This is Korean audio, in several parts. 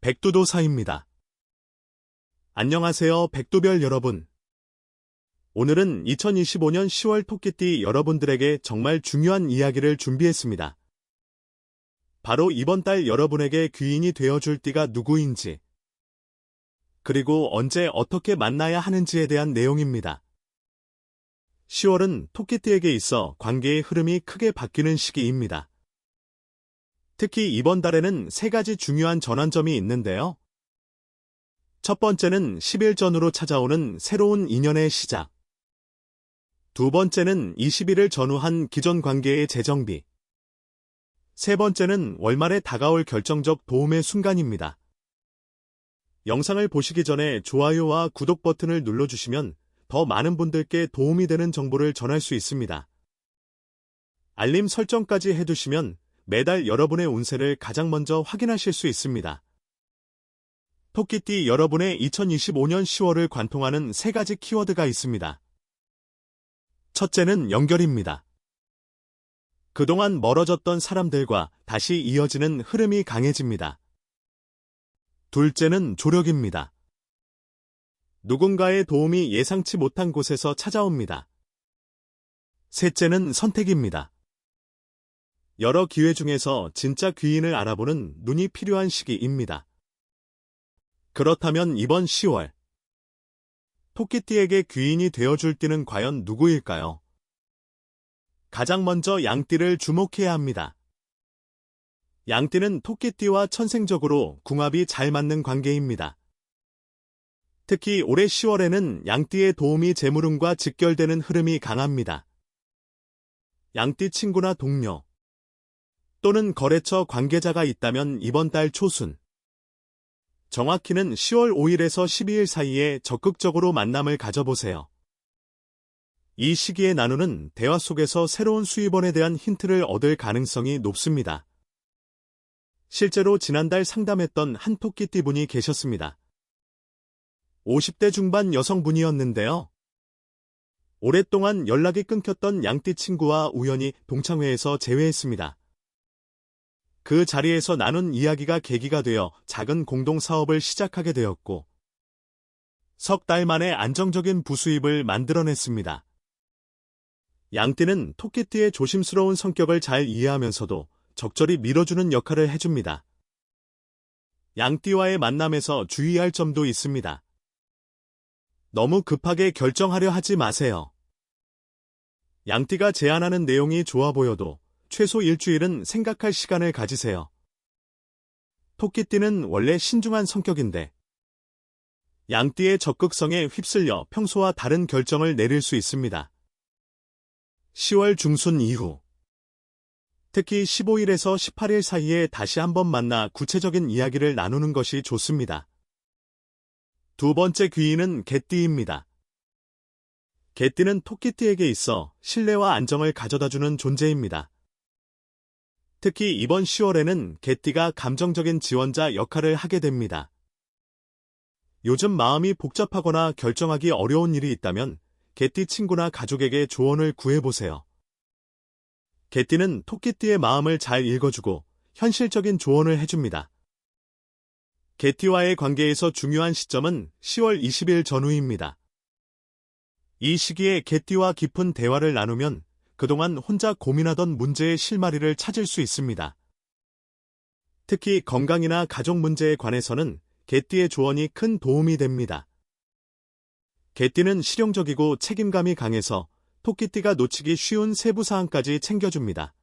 백두도사입니다. 안녕하세요, 백두별 여러분. 오늘은 2025년 10월 토끼띠 여러분들에게 정말 중요한 이야기를 준비했습니다. 바로 이번 달 여러분에게 귀인이 되어줄 띠가 누구인지, 그리고 언제 어떻게 만나야 하는지에 대한 내용입니다. 10월은 토끼띠에게 있어 관계의 흐름이 크게 바뀌는 시기입니다. 특히 이번 달에는 세 가지 중요한 전환점이 있는데요. 첫 번째는 10일 전으로 찾아오는 새로운 인연의 시작. 두 번째는 20일을 전후한 기존 관계의 재정비. 세 번째는 월말에 다가올 결정적 도움의 순간입니다. 영상을 보시기 전에 좋아요와 구독 버튼을 눌러주시면 더 많은 분들께 도움이 되는 정보를 전할 수 있습니다. 알림 설정까지 해두시면 매달 여러분의 운세를 가장 먼저 확인하실 수 있습니다. 토끼띠 여러분의 2025년 10월을 관통하는 세 가지 키워드가 있습니다. 첫째는 연결입니다. 그동안 멀어졌던 사람들과 다시 이어지는 흐름이 강해집니다. 둘째는 조력입니다. 누군가의 도움이 예상치 못한 곳에서 찾아옵니다. 셋째는 선택입니다. 여러 기회 중에서 진짜 귀인을 알아보는 눈이 필요한 시기입니다. 그렇다면 이번 10월 토끼띠에게 귀인이 되어줄 띠는 과연 누구일까요? 가장 먼저 양띠를 주목해야 합니다. 양띠는 토끼띠와 천생적으로 궁합이 잘 맞는 관계입니다. 특히 올해 10월에는 양띠의 도움이 재물운과 직결되는 흐름이 강합니다. 양띠 친구나 동료 또는 거래처 관계자가 있다면 이번 달 초순 정확히는 10월 5일에서 12일 사이에 적극적으로 만남을 가져보세요. 이 시기에 나누는 대화 속에서 새로운 수입원에 대한 힌트를 얻을 가능성이 높습니다. 실제로 지난달 상담했던 한 토끼띠 분이 계셨습니다. 50대 중반 여성분이었는데요. 오랫동안 연락이 끊겼던 양띠 친구와 우연히 동창회에서 재회했습니다. 그 자리에서 나눈 이야기가 계기가 되어 작은 공동사업을 시작하게 되었고 석 달 만에 안정적인 부수입을 만들어냈습니다. 양띠는 토끼띠의 조심스러운 성격을 잘 이해하면서도 적절히 밀어주는 역할을 해줍니다. 양띠와의 만남에서 주의할 점도 있습니다. 너무 급하게 결정하려 하지 마세요. 양띠가 제안하는 내용이 좋아 보여도 최소 일주일은 생각할 시간을 가지세요. 토끼띠는 원래 신중한 성격인데 양띠의 적극성에 휩쓸려 평소와 다른 결정을 내릴 수 있습니다. 10월 중순 이후 특히 15일에서 18일 사이에 다시 한번 만나 구체적인 이야기를 나누는 것이 좋습니다. 두 번째 귀인은 개띠입니다. 개띠는 토끼띠에게 있어 신뢰와 안정을 가져다주는 존재입니다. 특히 이번 10월에는 개띠가 감정적인 지원자 역할을 하게 됩니다. 요즘 마음이 복잡하거나 결정하기 어려운 일이 있다면 개띠 친구나 가족에게 조언을 구해보세요. 개띠는 토끼띠의 마음을 잘 읽어주고 현실적인 조언을 해줍니다. 개띠와의 관계에서 중요한 시점은 10월 20일 전후입니다. 이 시기에 개띠와 깊은 대화를 나누면 그동안 혼자 고민하던 문제의 실마리를 찾을 수 있습니다. 특히 건강이나 가족 문제에 관해서는 개띠의 조언이 큰 도움이 됩니다. 개띠는 실용적이고 책임감이 강해서 토끼띠가 놓치기 쉬운 세부 사항까지 챙겨줍니다.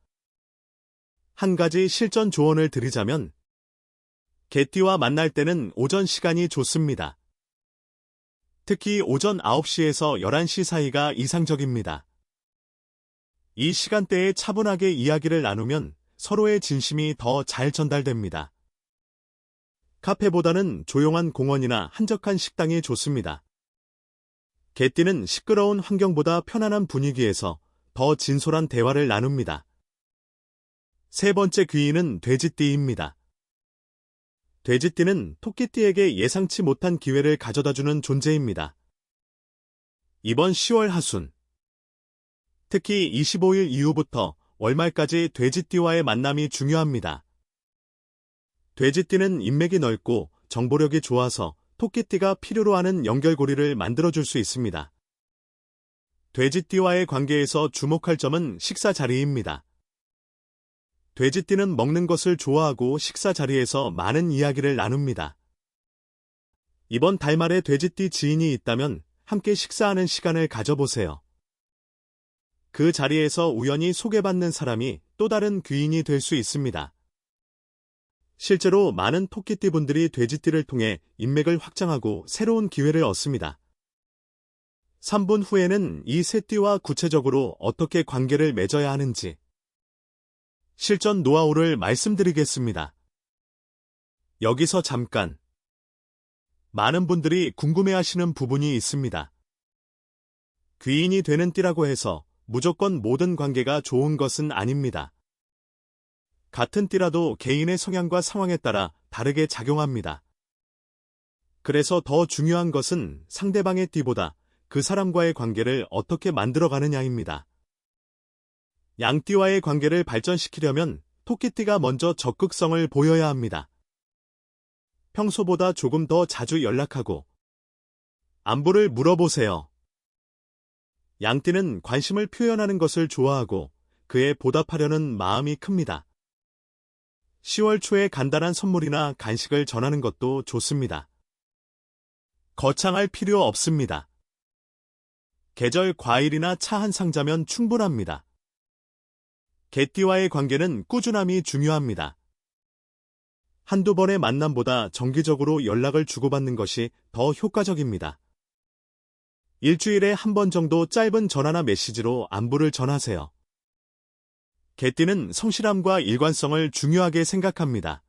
한 가지 실전 조언을 드리자면 개띠와 만날 때는 오전 시간이 좋습니다. 특히 오전 9시에서 11시 사이가 이상적입니다. 이 시간대에 차분하게 이야기를 나누면 서로의 진심이 더 잘 전달됩니다. 카페보다는 조용한 공원이나 한적한 식당이 좋습니다. 개띠는 시끄러운 환경보다 편안한 분위기에서 더 진솔한 대화를 나눕니다. 세 번째 귀인은 돼지띠입니다. 돼지띠는 토끼띠에게 예상치 못한 기회를 가져다주는 존재입니다. 이번 10월 하순, 특히 25일 이후부터 월말까지 돼지띠와의 만남이 중요합니다. 돼지띠는 인맥이 넓고 정보력이 좋아서 토끼띠가 필요로 하는 연결고리를 만들어줄 수 있습니다. 돼지띠와의 관계에서 주목할 점은 식사 자리입니다. 돼지띠는 먹는 것을 좋아하고 식사 자리에서 많은 이야기를 나눕니다. 이번 달 말에 돼지띠 지인이 있다면 함께 식사하는 시간을 가져보세요. 그 자리에서 우연히 소개받는 사람이 또 다른 귀인이 될 수 있습니다. 실제로 많은 토끼띠 분들이 돼지띠를 통해 인맥을 확장하고 새로운 기회를 얻습니다. 3분 후에는 이 세 띠와 구체적으로 어떻게 관계를 맺어야 하는지 실전 노하우를 말씀드리겠습니다. 여기서 잠깐 많은 분들이 궁금해하시는 부분이 있습니다. 귀인이 되는 띠라고 해서 무조건 모든 관계가 좋은 것은 아닙니다. 같은 띠라도 개인의 성향과 상황에 따라 다르게 작용합니다. 그래서 더 중요한 것은 상대방의 띠보다 그 사람과의 관계를 어떻게 만들어가느냐입니다. 양띠와의 관계를 발전시키려면 토끼띠가 먼저 적극성을 보여야 합니다. 평소보다 조금 더 자주 연락하고 안부를 물어보세요. 양띠는 관심을 표현하는 것을 좋아하고 그에 보답하려는 마음이 큽니다. 10월 초에 간단한 선물이나 간식을 전하는 것도 좋습니다. 거창할 필요 없습니다. 계절 과일이나 차 한 상자면 충분합니다. 개띠와의 관계는 꾸준함이 중요합니다. 한두 번의 만남보다 정기적으로 연락을 주고받는 것이 더 효과적입니다. 일주일에 한 번 정도 짧은 전화나 메시지로 안부를 전하세요. 개띠는 성실함과 일관성을 중요하게 생각합니다.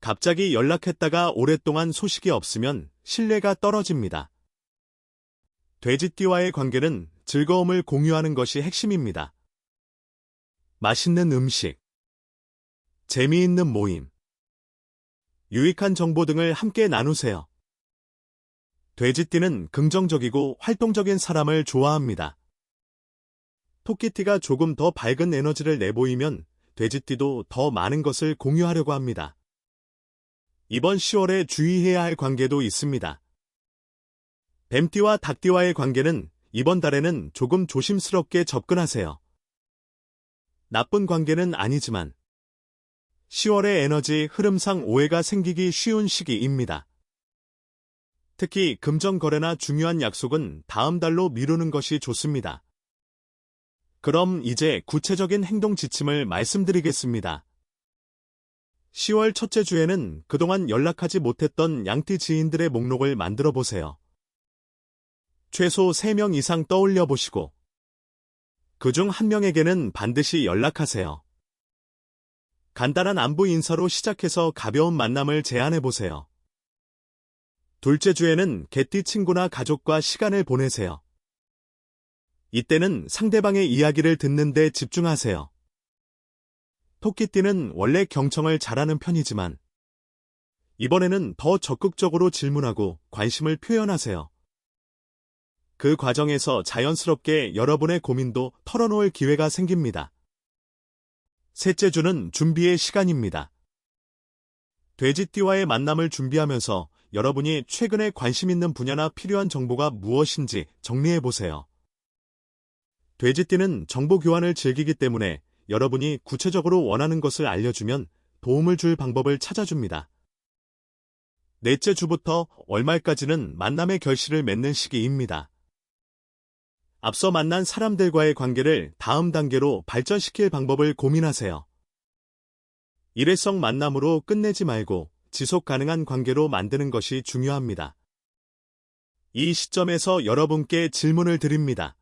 갑자기 연락했다가 오랫동안 소식이 없으면 신뢰가 떨어집니다. 돼지띠와의 관계는 즐거움을 공유하는 것이 핵심입니다. 맛있는 음식, 재미있는 모임, 유익한 정보 등을 함께 나누세요. 돼지띠는 긍정적이고 활동적인 사람을 좋아합니다. 토끼띠가 조금 더 밝은 에너지를 내보이면 돼지띠도 더 많은 것을 공유하려고 합니다. 이번 10월에 주의해야 할 관계도 있습니다. 뱀띠와 닭띠와의 관계는 이번 달에는 조금 조심스럽게 접근하세요. 나쁜 관계는 아니지만 10월의 에너지 흐름상 오해가 생기기 쉬운 시기입니다. 특히 금전 거래나 중요한 약속은 다음 달로 미루는 것이 좋습니다. 그럼 이제 구체적인 행동 지침을 말씀드리겠습니다. 10월 첫째 주에는 그동안 연락하지 못했던 양띠 지인들의 목록을 만들어 보세요. 최소 3명 이상 떠올려 보시고 그중 한 명에게는 반드시 연락하세요. 간단한 안부 인사로 시작해서 가벼운 만남을 제안해 보세요. 둘째 주에는 개띠 친구나 가족과 시간을 보내세요. 이때는 상대방의 이야기를 듣는 데 집중하세요. 토끼띠는 원래 경청을 잘하는 편이지만 이번에는 더 적극적으로 질문하고 관심을 표현하세요. 그 과정에서 자연스럽게 여러분의 고민도 털어놓을 기회가 생깁니다. 셋째 주는 준비의 시간입니다. 돼지띠와의 만남을 준비하면서 여러분이 최근에 관심 있는 분야나 필요한 정보가 무엇인지 정리해 보세요. 돼지띠는 정보 교환을 즐기기 때문에 여러분이 구체적으로 원하는 것을 알려주면 도움을 줄 방법을 찾아줍니다. 넷째 주부터 월말까지는 만남의 결실을 맺는 시기입니다. 앞서 만난 사람들과의 관계를 다음 단계로 발전시킬 방법을 고민하세요. 일회성 만남으로 끝내지 말고 지속 가능한 관계로 만드는 것이 중요합니다. 이 시점에서 여러분께 질문을 드립니다.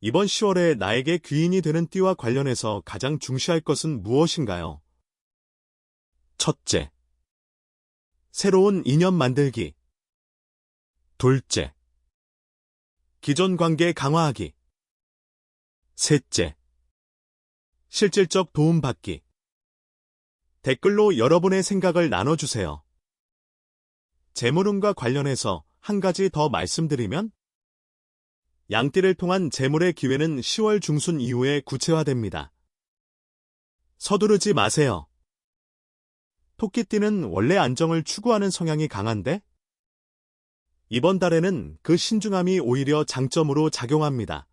이번 10월에 나에게 귀인이 되는 띠와 관련해서 가장 중시할 것은 무엇인가요? 첫째, 새로운 인연 만들기. 둘째, 기존 관계 강화하기. 셋째, 실질적 도움받기. 댓글로 여러분의 생각을 나눠주세요. 재물운과 관련해서 한 가지 더 말씀드리면 양띠를 통한 재물의 기회는 10월 중순 이후에 구체화됩니다. 서두르지 마세요. 토끼띠는 원래 안정을 추구하는 성향이 강한데? 이번 달에는 그 신중함이 오히려 장점으로 작용합니다.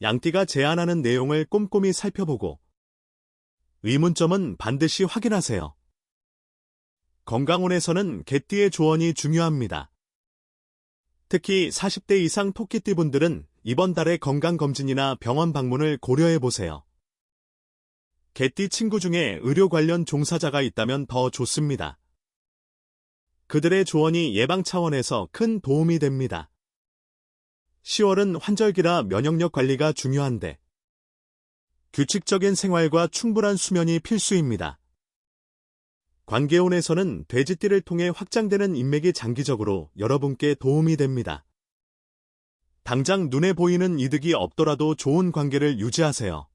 양띠가 제안하는 내용을 꼼꼼히 살펴보고 의문점은 반드시 확인하세요. 건강원에서는 개띠의 조언이 중요합니다. 특히 40대 이상 토끼띠 분들은 이번 달에 건강검진이나 병원 방문을 고려해 보세요. 개띠 친구 중에 의료 관련 종사자가 있다면 더 좋습니다. 그들의 조언이 예방 차원에서 큰 도움이 됩니다. 10월은 환절기라 면역력 관리가 중요한데 규칙적인 생활과 충분한 수면이 필수입니다. 관계원에서는 돼지띠를 통해 확장되는 인맥이 장기적으로 여러분께 도움이 됩니다. 당장 눈에 보이는 이득이 없더라도 좋은 관계를 유지하세요.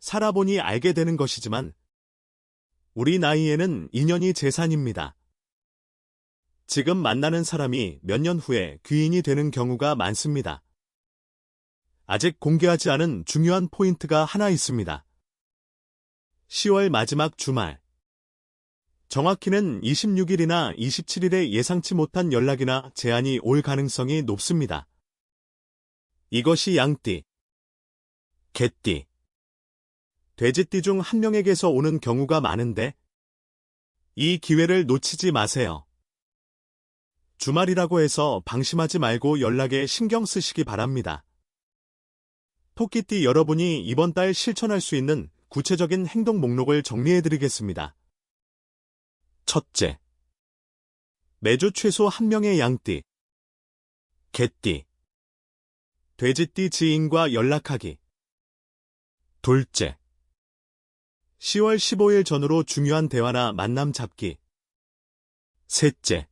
살아보니 알게 되는 것이지만 우리 나이에는 인연이 재산입니다. 지금 만나는 사람이 몇 년 후에 귀인이 되는 경우가 많습니다. 아직 공개하지 않은 중요한 포인트가 하나 있습니다. 10월 마지막 주말. 정확히는 26일이나 27일에 예상치 못한 연락이나 제안이 올 가능성이 높습니다. 이것이 양띠, 개띠, 돼지띠 중 한 명에게서 오는 경우가 많은데 이 기회를 놓치지 마세요. 주말이라고 해서 방심하지 말고 연락에 신경 쓰시기 바랍니다. 토끼띠 여러분이 이번 달 실천할 수 있는 구체적인 행동 목록을 정리해드리겠습니다. 첫째. 매주 최소 한 명의 양띠, 개띠, 돼지띠 지인과 연락하기. 둘째. 10월 15일 전후로 중요한 대화나 만남 잡기. 셋째.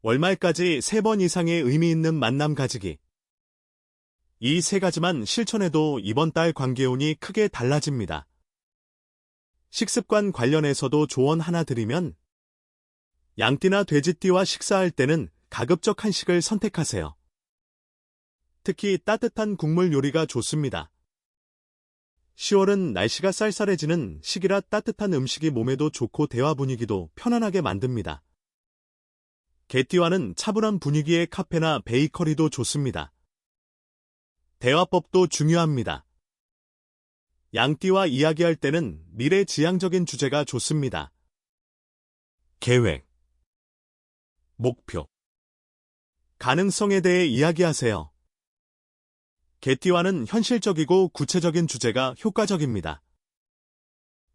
월말까지 3번 이상의 의미 있는 만남 가지기. 이 세 가지만 실천해도 이번 달 관계운이 크게 달라집니다. 식습관 관련해서도 조언 하나 드리면 양띠나 돼지띠와 식사할 때는 가급적 한식을 선택하세요. 특히 따뜻한 국물 요리가 좋습니다. 10월은 날씨가 쌀쌀해지는 시기라 따뜻한 음식이 몸에도 좋고 대화 분위기도 편안하게 만듭니다. 개띠와는 차분한 분위기의 카페나 베이커리도 좋습니다. 대화법도 중요합니다. 양띠와 이야기할 때는 미래지향적인 주제가 좋습니다. 계획, 목표, 가능성에 대해 이야기하세요. 개띠와는 현실적이고 구체적인 주제가 효과적입니다.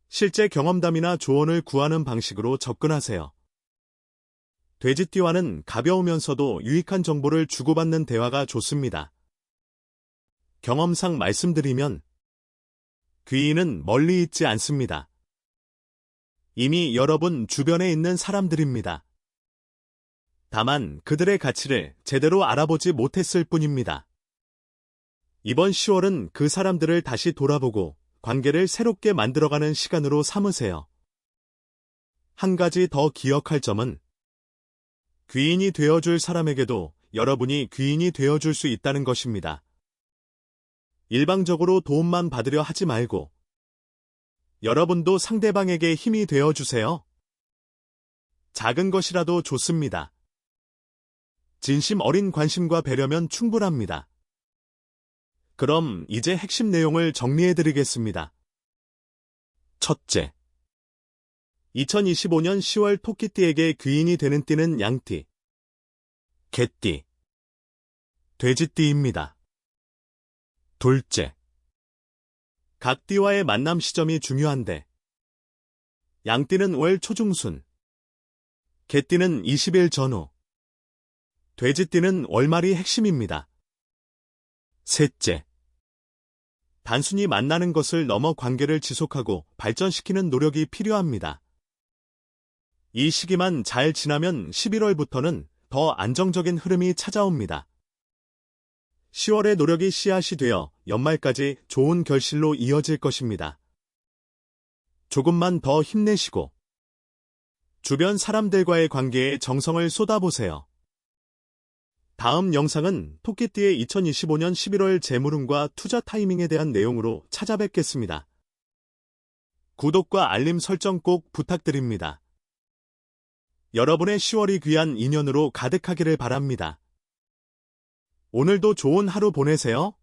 실제 경험담이나 조언을 구하는 방식으로 접근하세요. 돼지띠와는 가벼우면서도 유익한 정보를 주고받는 대화가 좋습니다. 경험상 말씀드리면 귀인은 멀리 있지 않습니다. 이미 여러분 주변에 있는 사람들입니다. 다만 그들의 가치를 제대로 알아보지 못했을 뿐입니다. 이번 10월은 그 사람들을 다시 돌아보고 관계를 새롭게 만들어가는 시간으로 삼으세요. 한 가지 더 기억할 점은 귀인이 되어줄 사람에게도 여러분이 귀인이 되어줄 수 있다는 것입니다. 일방적으로 도움만 받으려 하지 말고 여러분도 상대방에게 힘이 되어 주세요. 작은 것이라도 좋습니다. 진심 어린 관심과 배려면 충분합니다. 그럼 이제 핵심 내용을 정리해 드리겠습니다. 첫째. 2025년 10월 토끼띠에게 귀인이 되는 띠는 양띠, 개띠, 돼지띠입니다. 둘째. 각 띠와의 만남 시점이 중요한데, 양띠는 월 초중순, 개띠는 20일 전후, 돼지띠는 월말이 핵심입니다. 셋째. 단순히 만나는 것을 넘어 관계를 지속하고 발전시키는 노력이 필요합니다. 이 시기만 잘 지나면 11월부터는 더 안정적인 흐름이 찾아옵니다. 10월의 노력이 씨앗이 되어 연말까지 좋은 결실로 이어질 것입니다. 조금만 더 힘내시고 주변 사람들과의 관계에 정성을 쏟아보세요. 다음 영상은 토끼띠의 2025년 11월 재물운과 투자 타이밍에 대한 내용으로 찾아뵙겠습니다. 구독과 알림 설정 꼭 부탁드립니다. 여러분의 10월이 귀한 인연으로 가득하기를 바랍니다. 오늘도 좋은 하루 보내세요.